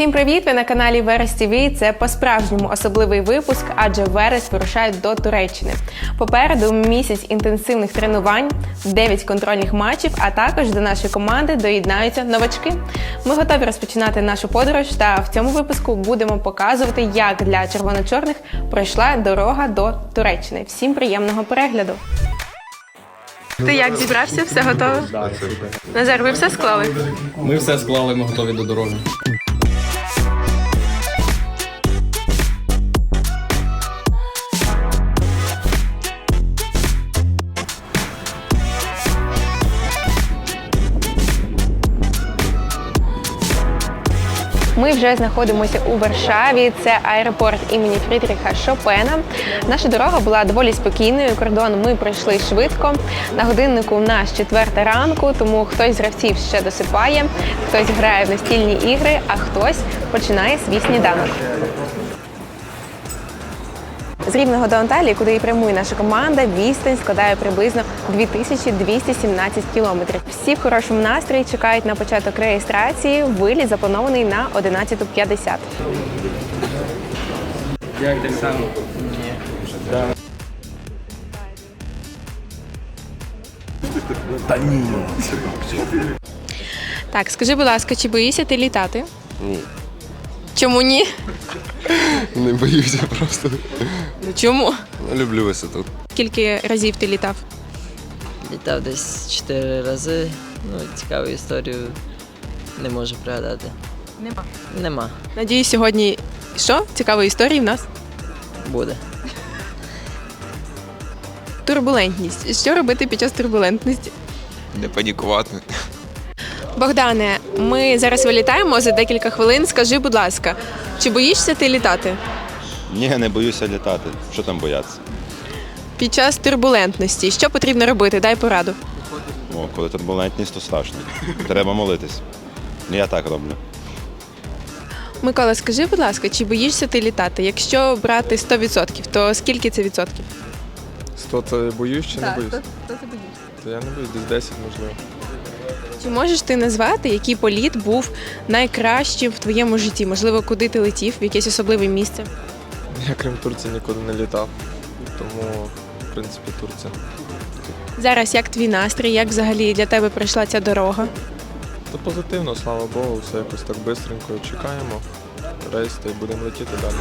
Всім привіт! Ви на каналі Верес ТВ. Це по-справжньому особливий випуск, адже Верес вирушає до Туреччини. Попереду місяць інтенсивних тренувань, 9 контрольних матчів, а також до нашої команди доєднаються новачки. Ми готові розпочинати нашу подорож, та в цьому випуску будемо показувати, як для червоно-чорних пройшла дорога до Туреччини. Всім приємного перегляду! Ти як зібрався? Все готове? Назар, ви все склали? Ми все склали, ми готові до дороги. Ми вже знаходимося у Варшаві. Це аеропорт імені Фрідріха Шопена. Наша дорога була доволі спокійною. Кордон ми пройшли швидко. На годиннику у нас четверта ранку, тому хтось з гравців ще досипає, хтось грає в настільні ігри, а хтось починає свій сніданок. З Рівного до Анталії, куди і прямує наша команда, відстань складає приблизно 2217 кілометрів. Всі в хорошому настрої чекають на початок реєстрації. Виліт запланований на 11.50. Як так само? Так, скажи, будь ласка, чи боїшся ти літати? Ні. Чому ні? Не боюся просто. Ну чому? Люблю висоту. Скільки разів ти літав? Літав десь чотири рази. Ну, цікаву історію не можу пригадати. Нема. Нема. Надіюсь, сьогодні що? Цікавої історії в нас? Буде. Турбулентність. Що робити під час турбулентності? Не панікувати. Богдане, ми зараз вилітаємо за декілька хвилин. Скажи, будь ласка, чи боїшся ти літати? Ні, не боюся літати. Що там боятися? Під час турбулентності що потрібно робити? Дай пораду. О, коли турбулентність, то страшно. Треба молитись. Ну, Я так роблю. Микола, скажи, будь ласка, чи боїшся ти літати? Якщо брати 100%, то скільки це відсотків? 100 це боюсь чи не боюсь? То я не боюсь, десь 10 можливо. Чи можеш ти назвати, який політ був найкращим в твоєму житті? Можливо, куди ти летів, в якесь особливе місце? Я крім Турції нікуди не літав. Тому, в принципі, Турція. Зараз як твій настрій, як взагалі для тебе пройшла ця дорога? То позитивно, слава Богу, все якось так швидко чекаємо. Рейс та й будемо летіти далі.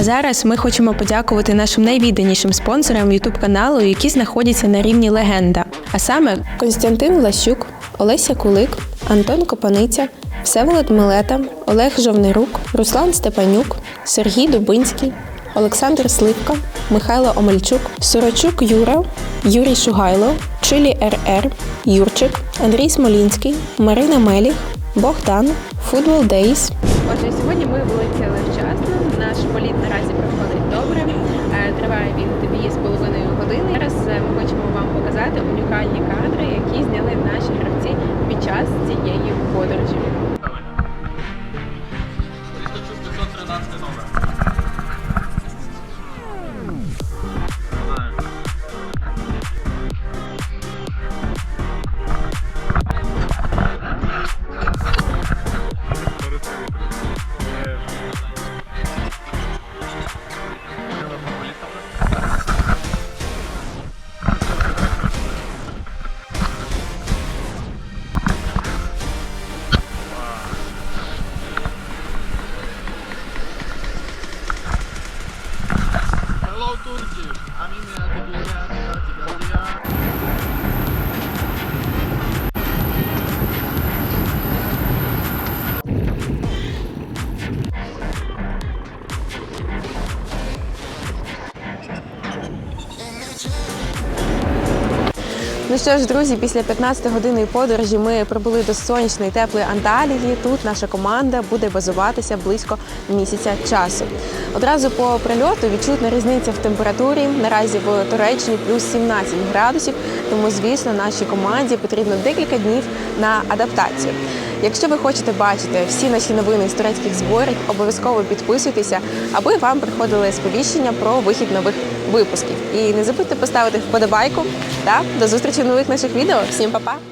А зараз ми хочемо подякувати нашим найвідданішим спонсорам youtube каналу, які знаходяться на рівні легенда. А саме Константин Лащук, Олеся Кулик, Антон Копаниця, Всеволод Милета, Олег Жовнирук, Руслан Степанюк, Сергій Дубинський, Олександр Сливка, Михайло Омельчук, Сорочук Юра, Юрій Шугайло, Чилі РР, Юрчик, Андрій Смолінський, Марина Меліх, Богдан, Футбол Дейс. 我여 드. Ну що ж, друзі, після 15-годинної подорожі ми прибули до сонячної теплої Анталії. Тут наша команда буде базуватися близько місяця часу. Одразу по прильоту відчутна різниця в температурі. Наразі в Туреччині плюс 17 градусів. Тому, звісно, нашій команді потрібно декілька днів на адаптацію. Якщо ви хочете бачити всі наші новини з турецьких зборів, обов'язково підписуйтеся, аби вам приходили сповіщення про вихід нових випусків. І не забудьте поставити вподобайку, Та до зустрічі в нових наших відео. Всім па-па!